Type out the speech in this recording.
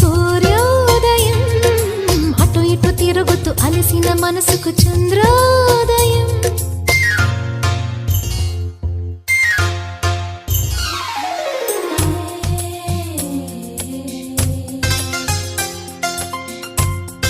సూర్యోదయం. అటు ఇటు తిరుగుతూ అలసిన మనసుకు చంద్రోదయం.